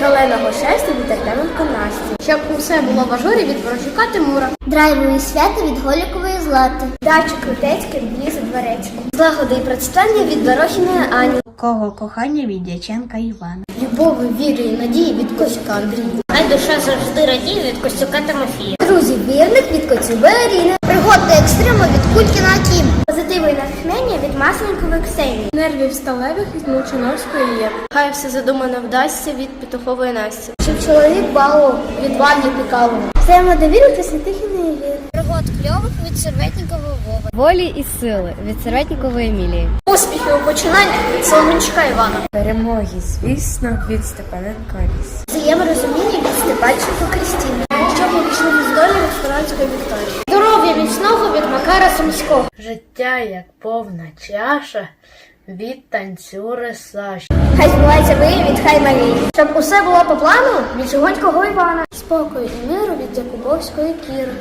Шаленого щастя від Артеменко Насті. Щоб усе було в ажурі від Борочука Тимура. Драйвові свята від Голікової злати. Дачу Крутецьке від Лізи Дворецького. Злагоди і процвітання від Дорохіної Ані. Кого кохання від Дяченка Івана. Любові, віри і надії від Косюка Андрія. Хай душа завжди радіє від Костюка Тимофія. Друзі, вірних від Коцюби Аріни. Пригоди екстрему від Кулькіна Акім. Від Масленкової Ксенії. Нервів сталевих від Мовчановської Єви. Хай все задумано вдасться від Петухової Насті. Щоб чоловік балу від Вані Пікалова. Взаємодовіру та святих і невір. Пригод кльових від Серветнікового Вова. Волі і сили від Серветнікової Емілії. Успіхи у починаннях від Соломінчика Івана. Перемоги, звісно, від Степаненко Аліс. Взаєморозуміння від Степанченко Крістіни. Міцного від Життя як повна чаша від танцюри Саші. Хай збувається вивід, від Хай мені. Щоб усе було по плану від Жигонького Івана. Спокою і миру від Якубовської Кіри.